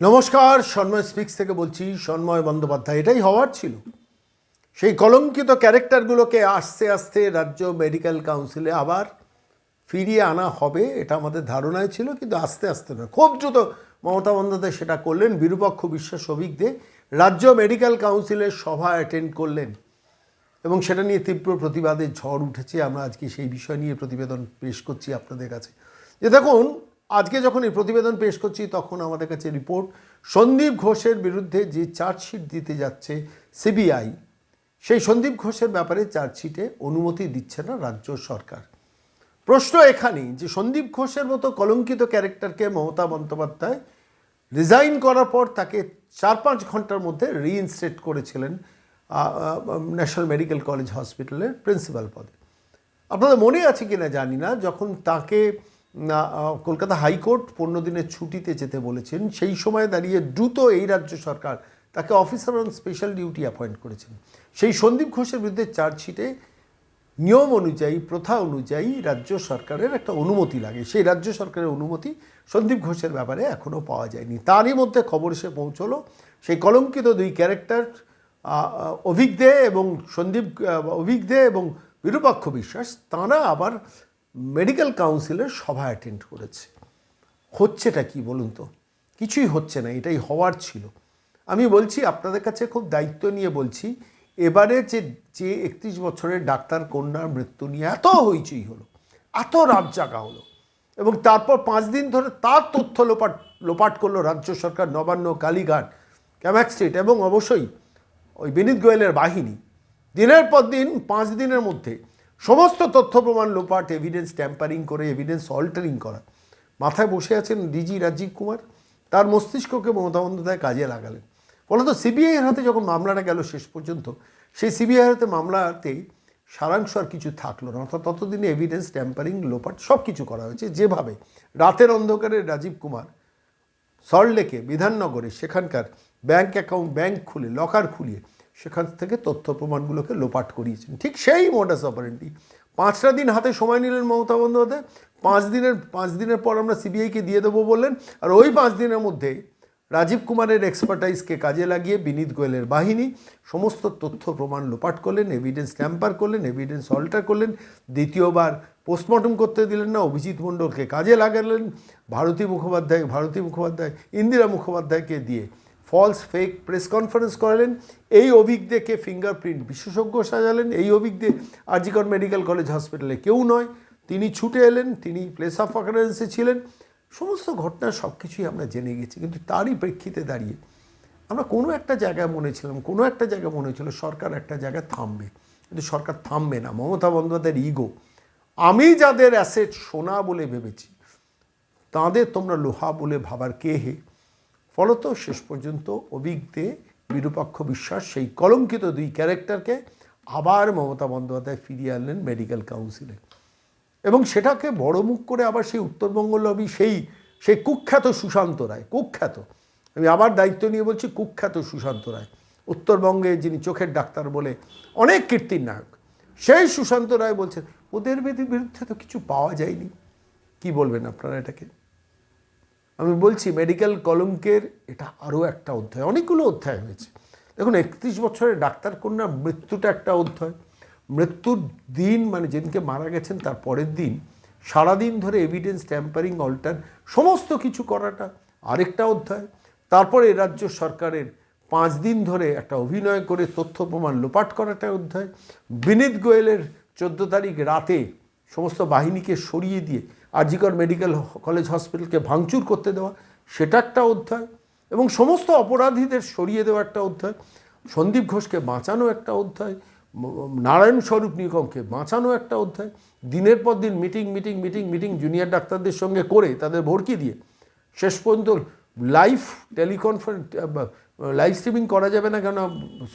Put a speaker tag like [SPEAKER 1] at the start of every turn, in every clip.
[SPEAKER 1] নমস্কার, সন্ময় স্পিক্স থেকে বলছি, সন্ময় বন্দ্যোপাধ্যায়, এটাই হওয়ার ছিল। সেই কলঙ্কিত ক্যারেক্টারগুলোকে আস্তে আস্তে রাজ্য মেডিকেল কাউন্সিলে আবার ফিরিয়ে আনা হবে, এটা আমাদের ধারণায় ছিল, কিন্তু আস্তে আস্তে নয়। খুব দ্রুত মমতা বন্দ্যোপাধ্যায় সেটা করলেন, বিরূপাক্ষ বিশ্বাস অভিক রাজ্য মেডিকেল কাউন্সিলের সভা অ্যাটেন্ড করলেন, এবং সেটা নিয়ে তীব্র প্রতিবাদের ঝড় উঠেছে। আমরা আজকে সেই বিষয় নিয়ে প্রতিবেদন পেশ করছি আপনাদের কাছে। যে দেখুন আজকে যখন এই প্রতিবেদন পেশ করছি তখন আমাদের কাছে রিপোর্ট। সন্দীপ ঘোষের বিরুদ্ধে যে চার্জশিট দিতে যাচ্ছে সিবিআই সেই সন্দীপ ঘোষের ব্যাপারে চার্জশিটে অনুমতি দিচ্ছে না রাজ্য সরকার। প্রশ্ন এখানেই যে সন্দীপ ঘোষের মতো কলঙ্কিত ক্যারেক্টারকে মমতা বন্দ্যোপাধ্যায় রিজাইন করার পর তাকে চার পাঁচ ঘণ্টার মধ্যে রিইনস্টেট করেছিলেন ন্যাশনাল মেডিকেল কলেজ হসপিটালের প্রিন্সিপাল পদে। আপনাদের মনে আছে কিনা জানি না যখন তাকে না, কলকাতা হাইকোর্ট পনেরো দিনের ছুটিতে যেতে বলেছেন। সেই সময় দাঁড়িয়ে দ্রুত এই রাজ্য সরকার তাকে officer on special duty appoint করেছেন। সেই সন্দীপ ঘোষের বিরুদ্ধে চার্জশিটে নিয়ম অনুযায়ী, প্রথা অনুযায়ী রাজ্য সরকারের একটা অনুমতি লাগে। সেই রাজ্য সরকারের অনুমতি সন্দীপ ঘোষের ব্যাপারে এখনও পাওয়া যায়নি। তারই মধ্যে খবর এসে পৌঁছলো, সেই কলঙ্কিত দুই ক্যারেক্টার অভিক দে এবং সন্দীপ দে এবং বিরূপাক্ষ বিশ্বাস, তাঁরা আবার মেডিকেল কাউন্সিলের সভা অ্যাটেন্ড করেছে। হচ্ছেটা কি বলুন তো? কিছুই হচ্ছে না, এটাই হওয়ার ছিল। আমি বলছি, আপনাদের কাছে খুব দায়িত্ব নিয়ে বলছি, এবারে যে যে একত্রিশ বছরের ডাক্তার কন্যার মৃত্যু নিয়ে এত হইচই হলো, এত রাত জাগা হলো, এবং তারপর পাঁচ দিন ধরে তার তথ্য লোপাট লোপাট করল রাজ্য সরকার নবান্ন, কালীঘাট ক্যামাক স্ট্রিট এবং অবশ্যই ওই বিনীত গোয়েলের বাহিনী। দিনের পর দিন, পাঁচ দিনের মধ্যে সমস্ত তথ্য প্রমাণ, লোপাট এভিডেন্স ট্যাম্পারিং করে এভিডেন্স অল্টারিং করা। মাথায় বসে আছেন ডিজি রাজীব কুমার। তার মস্তিষ্ককে মমতা বন্দ্যোপাধ্যায় কাজে লাগালেন। ফলত সিবিআইয়ের হাতে যখন মামলাটা গেল শেষ পর্যন্ত, সেই সিবিআইয়ের হাতে মামলাতে সারাংশ আর কিছু থাকল না। অর্থাৎ ততদিনে এভিডেন্স ট্যাম্পারিং লোপাট সব কিছু করা হয়েছে। যেভাবে রাতের অন্ধকারে রাজীব কুমার সল্টলেকে বিধাননগরে সেখানকার ব্যাংক অ্যাকাউন্ট ব্যাংক খুলে লকার খুলিয়ে সেখান থেকে তথ্য প্রমাণগুলোকে লোপাট করিয়েছেন। ঠিক সেই মোডাস অপারেন্টি পাঁচটা দিন হাতে সময় নিলেন মমতা বন্দ্যোপাধ্যায়। পাঁচ দিনের পাঁচ দিনের পর আমরা সিবিআইকে দিয়ে দেবো বললেন। আর ওই পাঁচ দিনের মধ্যে রাজীব কুমারের এক্সপার্টাইজকে কাজে লাগিয়ে বিনীত গোয়েলের বাহিনী সমস্ত তথ্য প্রমাণ লোপাট করলেন এভিডেন্স ট্যাম্পার করলেন এভিডেন্স অল্টার করলেন। দ্বিতীয়বার পোস্টমর্টম করতে দিলেন না, অভিজিৎ মণ্ডলকে কাজে লাগালেন। ভারতী মুখোপাধ্যায় ভারতী মুখোপাধ্যায়, ইন্দিরা মুখোপাধ্যায়কে দিয়ে ফলস ফেক প্রেস কনফারেন্স করালেন। এই অভিজ্ঞদেরকে ফিঙ্গারপ্রিন্ট বিশেষজ্ঞ সাজালেন। এই অভিজ্ঞদের আরজিকর মেডিকেল কলেজ হসপিটালে কেউ নয়। তিনি ছুটে এলেন, তিনি প্লেস অফ অকারেন্সে ছিলেন। সমস্ত ঘটনা সব কিছুই আমরা জেনে গেছি, কিন্তু তারই প্রেক্ষিতে দাঁড়িয়ে আমরা কোনো একটা জায়গায় মনে ছিলাম, কোনো একটা জায়গায় মনে হচ্ছিল সরকার একটা জায়গায় থামবে। কিন্তু সরকার থামবে না, মমতা বন্দ্যোপাধ্যায়ের ইগো আমি যাদের অ্যাসেট সোনা বলে ভেবেছি, তাঁদের তোমরা লোহা বলে ভাবার কে হে? ফলত শেষ পর্যন্ত অভিজ্ঞে বিরূপাক্ষ বিশ্বাস সেই কলঙ্কিত দুই ক্যারেক্টারকে আবার মমতা বন্দ্যোপাধ্যায় ফিরিয়ে আনলেন মেডিকেল কাউন্সিলে। এবং সেটাকে বড় মুখ করে আবার সেই উত্তরবঙ্গ লবি সেই সেই কুখ্যাত সুশান্ত রায়, কুখ্যাত। আমি আবার দায়িত্ব নিয়ে বলছি কুখ্যাত সুশান্ত রায়। উত্তরবঙ্গে যিনি চোখের ডাক্তার বলে অনেক কীর্তির নায়ক, সেই সুশান্ত রায় বলছেন, ওদের বিরুদ্ধে তো কিছু পাওয়া যায়নি। কি বলবেন আপনারা এটাকে? আমি বলছি মেডিকেল কলঙ্কের, এটা আরও একটা অধ্যায়, অনেকগুলো অধ্যায় হয়েছে। দেখুন, একত্রিশ বছরের ডাক্তার কন্যার মৃত্যুটা একটা অধ্যায়। মৃত্যুর দিন মানে যেদিনকে মারা গেছেন, তার পরের দিন, সারাদিন ধরে এভিডেন্স ট্যাম্পারিং অল্টার সমস্ত কিছু করাটা আরেকটা অধ্যায়। তারপরে রাজ্য সরকারের পাঁচ দিন ধরে একটা অভিনয় করে তথ্য প্রমাণ লোপাট করাটা অধ্যায়। বিনীত গোয়েলের চোদ্দ তারিখ রাতে সমস্ত বাহিনীকে সরিয়ে দিয়ে আরজিকর মেডিকেল কলেজ হসপিটালকে ভাঙচুর করতে দেওয়া, সেটা একটা অধ্যায়। এবং সমস্ত অপরাধীদের সরিয়ে দেওয়া একটা অধ্যায়। সন্দীপ ঘোষকে বাঁচানো একটা অধ্যায়। নারায়ণ স্বরূপ নিগমকে বাঁচানো একটা অধ্যায়। দিনের পর দিন meeting meeting meeting meeting junior ডাক্তারদের সঙ্গে করে তাদের ভর্তি দিয়ে শেষ পর্যন্ত লাইভ টেলিকনফারেন্স লাইভ স্ট্রিমিং করা যাবে না কেন?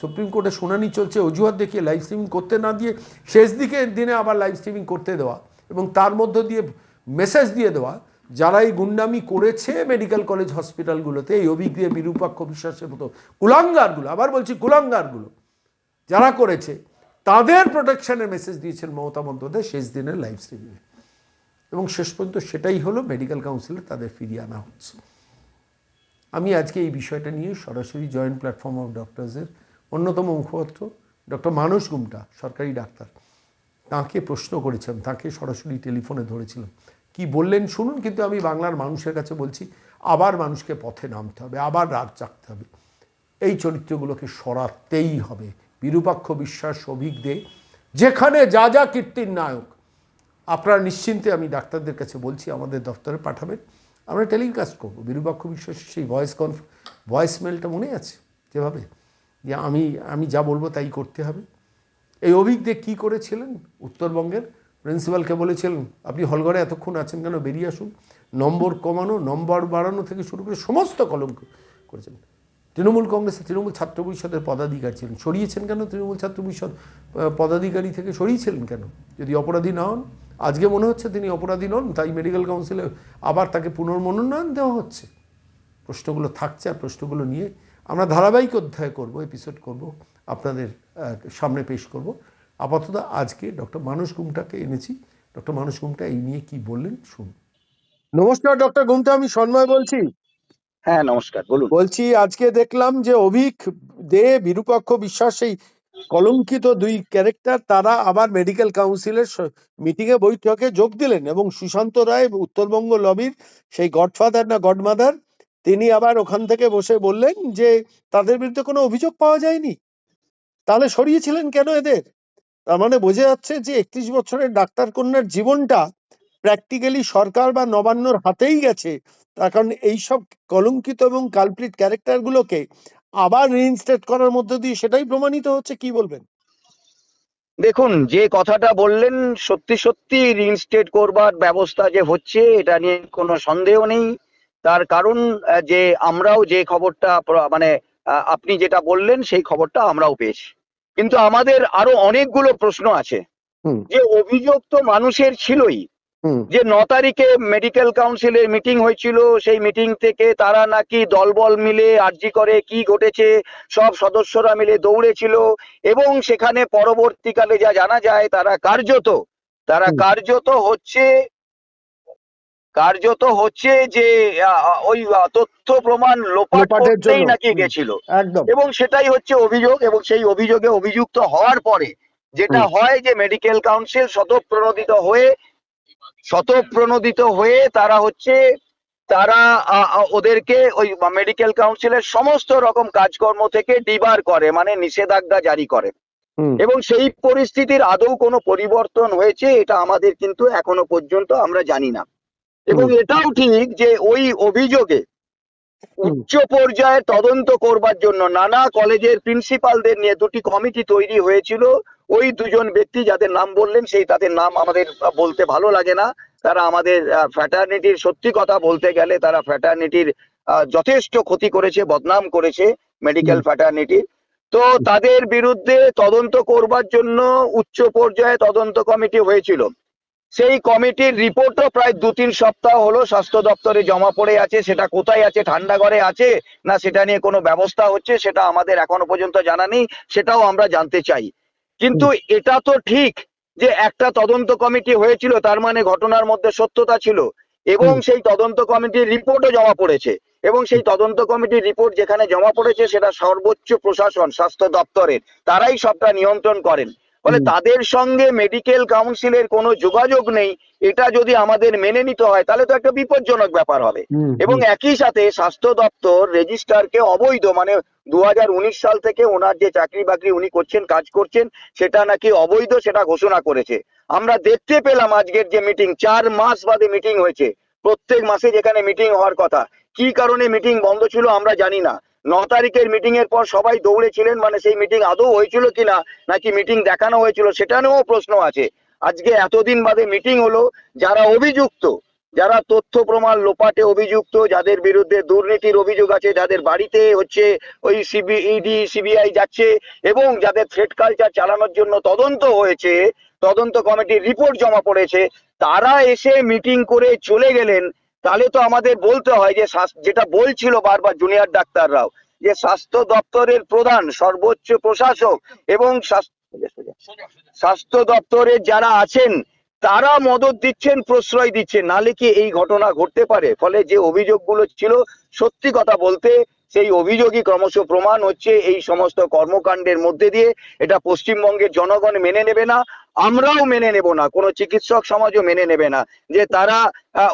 [SPEAKER 1] সুপ্রিম কোর্টে শুনানি চলছে, অজুহাত দেখিয়ে লাইভ স্ট্রিমিং করতে না দিয়ে শেষ দিকে দিনে আবার লাইভ স্ট্রিমিং করতে দেওয়া। এবং তার মধ্য দিয়ে মেসেজ দিয়ে দেওয়া যারা এই গুন্ডামি করেছে মেডিকেল কলেজ হসপিটালগুলোতে, এই অভিজ্ঞ বিরূপাক্ষ বিশ্বাসের মতো কুলাঙ্গারগুলো, আবার বলছি কুলাঙ্গারগুলো, যারা করেছে, তাদের প্রোটেকশনের মেসেজ দিয়েছেন মমতা বন্দ্যোপাধ্যায় শেষ দিনের লাইভ স্ট্রিমিংয়ে এবং শেষ পর্যন্ত সেটাই হলো মেডিকেল কাউন্সিলে তাদের ফিরিয়ে আনা হচ্ছে। আমি আজকে এই বিষয়টা নিয়ে সরাসরি জয়েন্ট প্ল্যাটফর্ম অফ ডক্টরসের অন্যতম মুখপাত্র ডক্টর মানস গুমটা সরকারি ডাক্তার। তাকে প্রশ্ন করেছিলাম, তাকে সরাসরি টেলিফোনে ধরেছিলাম। কি বললেন শুনুন, কিন্তু আমি বাংলার মানুষের কাছে বলছি, আবার মানুষকে পথে নামতে হবে, আবার রাগ চাকতে হবে। এই চরিত্রগুলোকে সরাতেই হবে। বিরূপাক্ষ বিশ্বাস অভিক দে, যেখানে যা যা কীর্তির নায়ক। আপনারা নিশ্চিন্তে আমি ডাক্তারদের কাছে বলছি, আমাদের দপ্তরে পাঠাবেন, আমরা টেলিকাস্ট করব। বিরূপাক্ষ বিশ্বাসের সেই ভয়েস কনফ, ভয়েস মেলটা মনে আছে যেভাবে? যে আমি আমি যা বলব তাই করতে হবে। এই অভিক দে কী করেছিলেন? উত্তরবঙ্গের প্রিন্সিপালকে বলেছিলেন, আপনি হলঘরে এতক্ষণ আছেন কেন? বেরিয়ে আসুন। নম্বর কমানো, নম্বর বাড়ানো থেকে শুরু করে সমস্ত কলঙ্ক করেছেন। তৃণমূল কংগ্রেসের তৃণমূল ছাত্র পরিষদের পদাধিকারী ছিলেন। সরিয়েছেন কেন তৃণমূল ছাত্র পরিষদ পদাধিকারী থেকে সরিয়েছিলেন কেন? যদি অপরাধী না হন? আজকে মনে হচ্ছে তিনি অপরাধী নন, তাই মেডিকেল কাউন্সিলে আবার তাকে পুনর্মনোনয়ন দেওয়া হচ্ছে। প্রশ্নগুলো থাকছে আর প্রশ্নগুলো নিয়ে আমরা ধারাবাহিক অধ্যায় করব, এপিসোড করব। আপনাদের সামনে পেশ করব। আপাতত আজকে ডক্টর মানস গুমটাকে এনেছি। ডক্টর মানস গুমটা এই নিয়ে কি বললেন শুনুন। নমস্কার ডক্টর গুমটা আমি সন্ময় বলছি।
[SPEAKER 2] হ্যাঁ নমস্কার বলুন।
[SPEAKER 1] বলছি আজকে দেখলাম যে অভিক দে বিরূপাক্ষ বিশ্বাস সেই কলঙ্কিত দুই ক্যারেক্টার তারা আবার মেডিকেল কাউন্সিলের মিটিং এ বৈঠকে যোগ দিলেন এবং সুশান্ত রায় উত্তরবঙ্গ লবির সেই গডফাদার না গডমাদার তিনি আবার ওখান থেকে বসে বললেন যে তাদের বিরুদ্ধে কোনো অভিযোগ পাওয়া যায়নি। তাহলে সরিয়েছিলেন কেন এদের? তার মানে বোঝা যাচ্ছে যে একত্রিশ বছরের ডাক্তার কন্যার জীবনটা প্র্যাকটিক্যালি সরকার বা নবান্নর হাতেই গেছে। তার কারণ এইসব কলঙ্কিত এবং কালপ্রিট ক্যারেক্টারগুলোকে আবার রিইনস্টেট করার মধ্য দিয়ে সেটাই প্রমাণিত হচ্ছে, কি বলবেন?
[SPEAKER 2] দেখুন, যে কথাটা বললেন, সত্যি সত্যি রিইনস্টেট করবার ব্যবস্থা যে হচ্ছে, এটা নিয়ে কোনো সন্দেহ নেই। তার কারণ যে আমরাও যে খবরটা মানে আপনি যেটা বললেন সেই খবরটা আমরাও পেয়েছি। কিন্তু আমাদের আরও অনেকগুলো প্রশ্ন আছে। যে অভিযোগ তো মানুষের ছিলই। যে ন তারিখে মেডিকেল কাউন্সিলের মিটিং হয়েছিল সেই মিটিং থেকে তারা নাকি দলবল মিলে আর্জি করে কি ঘটেছে সব সদস্যরা মিলে দৌড়েছিল এবং সেখানে পরবর্তীকালে যা জানা যায় তারা কার্যত তারা কার্যত হচ্ছে কার্যত হচ্ছে যে ওই তথ্য প্রমাণ লোপাট করতেই নাকি গেছিল। এবং সেটাই হচ্ছে অভিযোগ এবং সেই অভিযোগে অভিযুক্ত হওয়ার পরে যেটা হয় যে মেডিকেল কাউন্সিল স্বতঃপ্রণোদিত হয়ে স্বতঃপ্রণোদিত হয়ে তারা হচ্ছে তারা ওদেরকে ওই মেডিকেল কাউন্সিলের সমস্ত রকম কাজকর্ম থেকে ডিবার করে মানে নিষেধাজ্ঞা জারি করে। এবং সেই পরিস্থিতির আদৌ কোনো পরিবর্তন হয়েছে এটা আমাদের কিন্তু এখনও পর্যন্ত আমরা জানি না। এবং এটাও ঠিক যে ওই অভিযোগে উচ্চ পর্যায়ে তদন্ত করবার জন্য নানা কলেজের প্রিন্সিপালদের নিয়ে দুটি কমিটি তৈরি হয়েছিল। ওই দুজন ব্যক্তি যাদের নাম বললেন সেই তাদের নাম আমাদের বলতে ভালো লাগে না। তারা আমাদের ফ্র্যাটার্নিটির সত্যি কথা বলতে গেলে তারা ফ্র্যাটার্নিটির যথেষ্ট ক্ষতি করেছে বদনাম করেছে মেডিকেল
[SPEAKER 1] হুম।
[SPEAKER 2] তো তাদের বিরুদ্ধে তদন্ত করবার জন্য উচ্চ পর্যায়ে তদন্ত কমিটি হয়েছিল। সেই কমিটির রিপোর্টও প্রায় দু তিন সপ্তাহ হলো স্বাস্থ্য দপ্তরে জমা পড়ে আছে সেটা কোথায় আছে ঠান্ডা ঘরে আছে না সেটা নিয়ে কোনো ব্যবস্থা হচ্ছে সেটা আমাদের এখনও পর্যন্ত জানা নেই সেটাও আমরা জানতে চাই। কিন্তু এটা তো ঠিক যে একটা তদন্ত কমিটি হয়েছিল তার মানে ঘটনার মধ্যে সত্যতা ছিল এবং সেই তদন্ত কমিটির রিপোর্টও জমা পড়েছে এবং সেই তদন্ত কমিটির রিপোর্ট যেখানে জমা পড়েছে সেটা সর্বোচ্চ প্রশাসন স্বাস্থ্য দপ্তরের তারাই সবটা নিয়ন্ত্রণ করেন। ফলে তাদের সঙ্গে মেডিকেল কাউন্সিলের কোনো যোগাযোগ নেই এটা যদি আমাদের মেনে নিতে হয় তাহলে তো একটা বিপজ্জনক ব্যাপার হবে। এবং একই সাথে স্বাস্থ্য দপ্তর রেজিস্ট্রারকে অবৈধ মানে দু সাল থেকে ওনার যে চাকরি বাকরি উনি করছেন কাজ করছেন সেটা নাকি অবৈধ সেটা ঘোষণা করেছে। আমরা দেখতে পেলাম আজকের যে মিটিং চার মাস বাদে মিটিং হয়েছে। প্রত্যেক মাসে যেখানে মিটিং হওয়ার কথা কি কারণে মিটিং বন্ধ ছিল আমরা জানি না। ন তারিখের মিটিং এর পর সবাই দৌড়েছিলেন মানে সেই মিটিং আদৌ হয়েছিল কিনা, নাকি মিটিং দেখানো হয়েছিল, সেটা নিয়েও প্রশ্ন আছে। আজকে এতদিন বাদে মিটিং হলো, যারা অভিযুক্ত, যারা তথ্য প্রমাণ লোপাটে অভিযুক্ত, যাদের বিরুদ্ধে দুর্নীতির অভিযোগ আছে, যাদের বাড়িতে হচ্ছে ওই সিবিইডি সিবিআই যাচ্ছে, এবং যাদের থ্রেড কালচার চালানোর জন্য তদন্ত হয়েছে, তদন্ত কমিটির রিপোর্ট জমা পড়েছে, তারা এসে মিটিং করে চলে গেলেন তাহলে তো আমাদের বলতে হয় যে যেটা বলছিল বারবার জুনিয়র ডাক্তাররাও, যে স্বাস্থ্য দপ্তরের প্রধান, সর্বোচ্চ প্রশাসক এবং স্বাস্থ্য দপ্তরের যারা আছেন, তারা মদত দিচ্ছেন, প্রশ্রয় দিচ্ছেন। নালে কি এই ঘটনা ঘটতে পারে? ফলে যে অভিযোগগুলো ছিল, সত্যি কথা বলতে সেই অভিযোগই ক্রমশ প্রমাণ হচ্ছে এই সমস্ত কর্মকাণ্ডের মধ্যে দিয়ে। এটা পশ্চিমবঙ্গের জনগণ মেনে নেবে না। আমরাও মেনে নেব না, কোনো চিকিৎসক সমাজও মেনে নেবে না যে তারা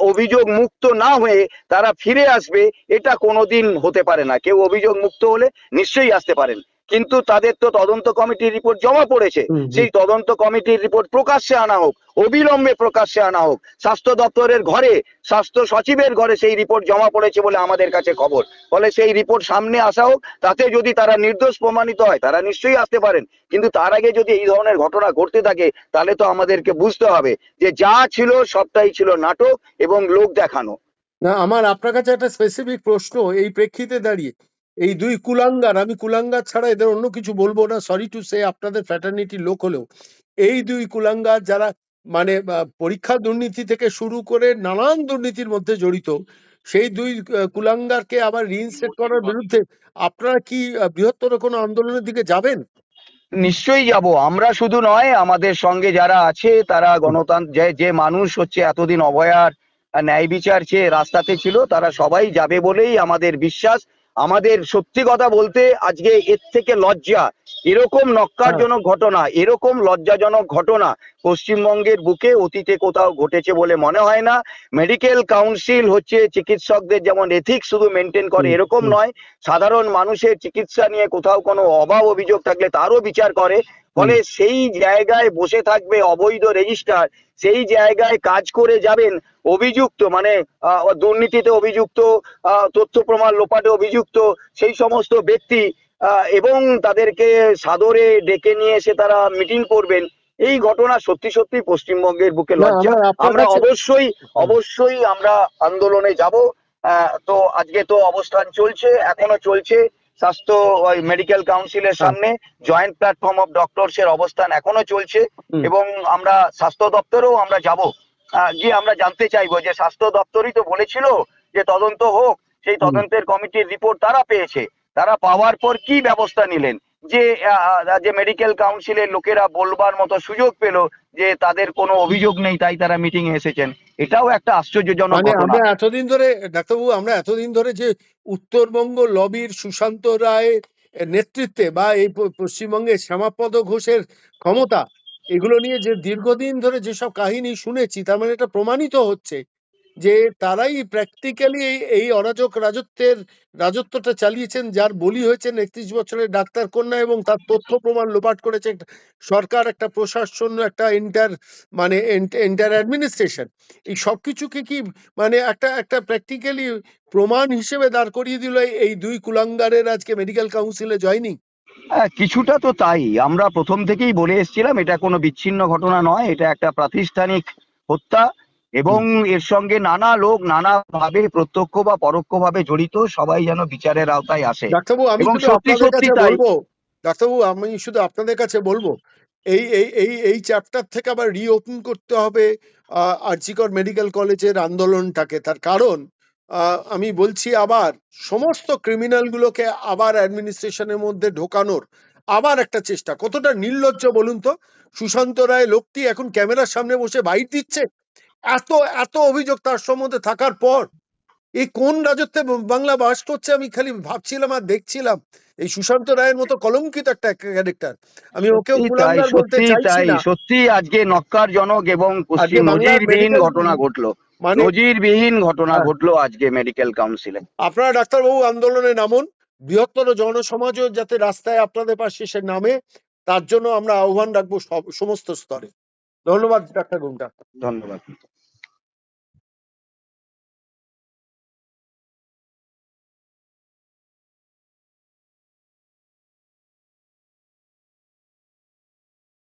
[SPEAKER 2] অভিযোগ মুক্ত না হয়ে তারা ফিরে আসবে, এটা কোনোদিন হতে পারে না। কেউ অভিযোগ মুক্ত হলে নিশ্চয়ই আসতে পারেন। কিন্তু তাদের তো তদন্ত কমিটির রিপোর্ট জমা পড়েছে। সেই তদন্ত কমিটির রিপোর্ট প্রকাশ্যে আনা হোক অবিলম্বে প্রকাশ্যে আনা হোক স্বাস্থ্য দপ্তরের ঘরে স্বাস্থ্য সচিবের ঘরে সেই রিপোর্ট জমা পড়েছে বলে আমাদের কাছে খবর। ফলে সেই রিপোর্ট সামনে আসা হোক তাতে যদি তারা নির্দোষ প্রমাণিত হয় তারা নিশ্চয়ই আসতে পারেন। কিন্তু তার আগে যদি এই ধরনের ঘটনা ঘটতে থাকে তাহলে তো আমাদেরকে বুঝতে হবে যে যা ছিল সবটাই ছিল নাটক এবং লোক দেখানো।
[SPEAKER 1] না আমার আপনার কাছে একটা স্পেসিফিক প্রশ্ন এই প্রেক্ষিতে দাঁড়িয়ে। এই দুই কুলাঙ্গার, আমি কুলাঙ্গার ছাড়া এদের অন্য কিছু বলব না সরি টু সে আপনাদের ফ্র্যাটার্নিটির লোক হলেও। এই দুই কুলাঙ্গার যারা মানে পরীক্ষা দুর্নীতি থেকে শুরু করে নানান দুর্নীতির মধ্যে জড়িত, সেই দুই কুলাঙ্গারকে আবার রিইনস্টেট করার বিরুদ্ধে আপনারা কি বৃহত্তর কোনো আন্দোলনের দিকে যাবেন?
[SPEAKER 2] নিশ্চয়ই যাব। আমরা শুধু নয়, আমাদের সঙ্গে যারা আছে, তারা গণতন্ত্র, যে যে মানুষ হচ্ছে এতদিন অভয়ার ন্যায় বিচার চেয়ে রাস্তাতে ছিল, তারা সবাই যাবে বলেই আমাদের বিশ্বাস। আমাদের সত্যি কথা বলতে আজকে এর থেকে লজ্জা। এরকম নক্কারজনক ঘটনা এরকম লজ্জাজনক ঘটনা পশ্চিমবঙ্গের বুকে অতীতে কোথাও ঘটেছে বলে মনে হয় না। মেডিকেল কাউন্সিল হচ্ছে চিকিৎসকদের যেমন এথিক্স শুধু মেনটেন করে এরকম নয়। সাধারণ মানুষের চিকিৎসা নিয়ে কোথাও কোনো অভাব অভিযোগ থাকলে তারও বিচার করে। ফলে সেই জায়গায় বসে থাকবে অবৈধ রেজিস্ট্রার সেই জায়গায় কাজ করে যাবেন অভিযুক্ত মানে দুর্নীতিতে অভিযুক্ত আহ, তথ্য প্রমাণ লোপাটে অভিযুক্ত সেই সমস্ত ব্যক্তি এবং তাদেরকে সাদরে ডেকে নিয়ে এসে তারা মিটিং করবেন। এই ঘটনা সত্যি সত্যি পশ্চিমবঙ্গের বুকে লজ্জা।
[SPEAKER 1] আমরা
[SPEAKER 2] অবশ্যই অবশ্যই আমরা আন্দোলনে যাব। তো আজকে তো অবস্থান চলছে এখনও চলছে। স্বাস্থ্য মেডিকেল কাউন্সিলের
[SPEAKER 1] হ্যাঁ।
[SPEAKER 2] সামনে জয়েন্ট প্ল্যাটফর্ম অফ ডক্টরস এর অবস্থান এখনও চলছে এবং আমরা স্বাস্থ্য দপ্তরেও আমরা যাব। গিয়ে আমরা জানতে চাইব যে স্বাস্থ্য দপ্তরই তো বলেছিল যে তদন্ত হোক সেই তদন্তের কমিটির রিপোর্ট তারা পেয়েছে। তারা পাওয়ার পর কি ব্যবস্থা নিলেন? যে যে মেডিকেল কাউন্সিলের লোকেরা বলবার মতো সুযোগ পেল যে তাদের কোনো অভিযোগ নেই তাই তারা মিটিং এ এসেছেন। এটাও একটা আশ্চর্যজনক
[SPEAKER 1] মানে আমরা এতদিন ধরে ডাক্তারবাবু আমরা এতদিন ধরে যে উত্তরবঙ্গ লবির সুশান্ত রায় নেতৃত্বে বা এই পশ্চিমবঙ্গে শ্যামাপদ ঘোষের ক্ষমতা এগুলো নিয়ে যে দীর্ঘদিন ধরে যেসব কাহিনী শুনেছি তার মানে এটা প্রমাণিত হচ্ছে। যে তারাই প্র্যাকটিক্যালি এই অরাজক রাজত্বের রাজত্বটা চালিয়েছেন, যার বলি হয়েছেন একত্রিশ বছরের ডাক্তার কন্যা এবং তার তথ্য প্রমাণ লোপাট করেছে সরকার, একটা প্রশাসন, একটা ইন্টার মানে এন্টার অ্যাডমিনিস্ট্রেশন এই সবকিছুকে কি মানে একটা একটা প্র্যাকটিক্যালি প্রমাণ হিসেবে দাঁড় করিয়ে দিল এই- দুই কুলাঙ্গারের আজকে মেডিকেল কাউন্সিলে জয়নিং?
[SPEAKER 2] কিছুটা তো তাই। আমরা প্রথম থেকেই বলে এসেছিলাম, এটা কোনো বিচ্ছিন্ন ঘটনা নয়, এটা একটা প্রাতিষ্ঠানিক হত্যা। এবং এর সঙ্গে নানা লোক নানা ভাবে প্রত্যক্ষ বা পরোক্ষভাবে জড়িত সবাই যেন বিচারের আওতায় আসে।
[SPEAKER 1] ডাক্তারবাবু আমি শুধু
[SPEAKER 2] সত্যি
[SPEAKER 1] আপনাদের
[SPEAKER 2] সত্যি
[SPEAKER 1] কাছে
[SPEAKER 2] তাই।
[SPEAKER 1] বলব ডাক্তারবাবু আমি শুধু আপনাদের কাছে বলব এই এই এই এই চ্যাপ্টার থেকে আবার রিওপেন করতে হবে আহ, আরজিকর মেডিকেল কলেজের আন্দোলনটাকে। তার কারণ আহ, আমি বলছি আবার সমস্ত ক্রিমিনাল গুলোকে আবার অ্যাডমিনিস্ট্রেশনের মধ্যে ঢোকানোর আবার একটা চেষ্টা। কতটা নির্লজ্জ বলুন তো? সুশান্ত রায় লোকটি এখন ক্যামেরার সামনে বসে বাইট দিচ্ছে। এত এত অভিযোগ তার সম্বন্ধে থাকার পর এই কোন রাজত্বে বাংলা বাস করছে আমি খালি ভাবছিলাম আর দেখছিলাম। এই সুশান্ত রায়ের মতো কলঙ্কিত একটা ক্যারেক্টার আমি ওকে বলতে চাইছি না
[SPEAKER 2] সত্যি আজকে নক্কারজনক এবং পশ্চিম নজিরবিহীন ঘটনা ঘটলো।
[SPEAKER 1] মানে
[SPEAKER 2] নজিরবিহীন ঘটনা। ঘটলো আজকে মেডিকেল কাউন্সিলে
[SPEAKER 1] আপনারা ডাক্তারবাবু আন্দোলনে নামুন। বৃহত্তর জনসমাজও যাতে রাস্তায় আপনাদের পাশে সে নামে তার জন্য আমরা আহ্বান রাখব সব সমস্ত স্তরে। ধন্যবাদ ডাক্তার গুমটা
[SPEAKER 2] ধন্যবাদ।